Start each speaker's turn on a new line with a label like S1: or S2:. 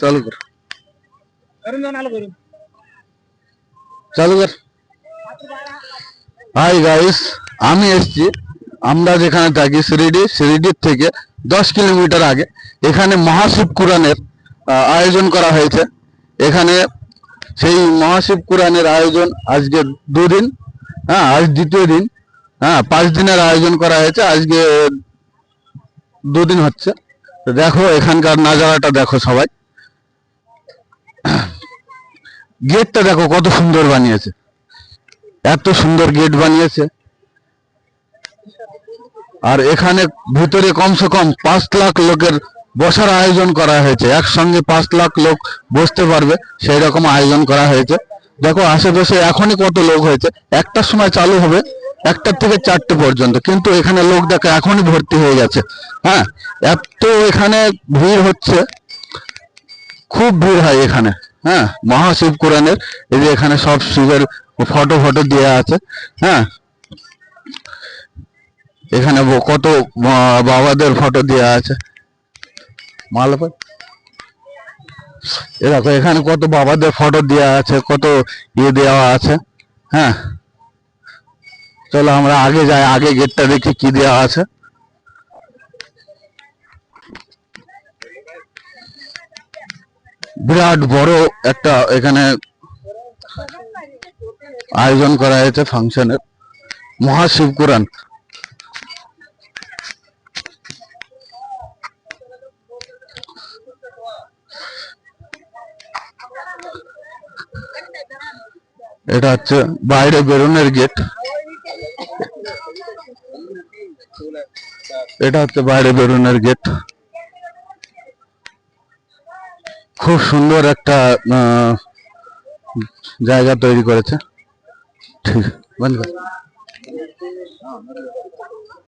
S1: চালু কর। চালু কর। হাই গাইস আমি এসছি। আমরা যেখানে থাকি শিরিডি শিরিডির থেকে দশ কিলোমিটার আগে। এখানে মহাশিব কুরানের আয়োজন করা হয়েছে। এখানে সেই মহাশিব কুরানের আয়োজন আজকে দুদিন হ্যাঁ আজ দ্বিতীয় দিন হ্যাঁ পাঁচ দিনের আয়োজন করা হয়েছে। আজকে দুদিন হচ্ছে। তো দেখো, এখানকার নাজারাটা দেখো সবাই। গেটটা দেখো কত সুন্দর বানিয়েছে। এত সুন্দর গেট বানিয়েছে। আর এখানে ভিতরে কমসে কম পাঁচ লাখ লোকের বসার আয়োজন করা হয়েছে। একসঙ্গে পাঁচ লাখ লোক বসতে পারবে সেই রকম আয়োজন করা হয়েছে। দেখো, আশেপাশে এখনই কত লোক হয়েছে। একটার সময় চালু হবে একটার থেকে চারটে পর্যন্ত। কিন্তু এখানে লোক দেখো, এখনই ভর্তি হয়ে গেছে। হ্যাঁ এত এখানে ভিড় হচ্ছে। খুব ভিড় হয় এখানে। হ্যাঁ মহাশিব কোরআনের এই যে এখানে সব শিবের ফটো ফটো দেওয়া আছে। হ্যাঁ এখানে কত বাবাদের ফটো দেওয়া আছে। মালপা এ দেখো, এখানে কত বাবাদের ফটো দেওয়া আছে, কত ইয়ে দেওয়া আছে। হ্যাঁ চলো আমরা আগে যাই, আগে গেটটা দেখি কি দেওয়া আছে। বিরাট বড় একটা এখানে আয়োজন করা হয়েছে ফাংশনের মহাশিব কোরআন। এটা হচ্ছে বাইরে বেরোনোর গেট এটা হচ্ছে বাইরে বেরোনোর গেট খুব সুন্দর একটা জায়গা তৈরি করেছে ঠিক বন্ধ।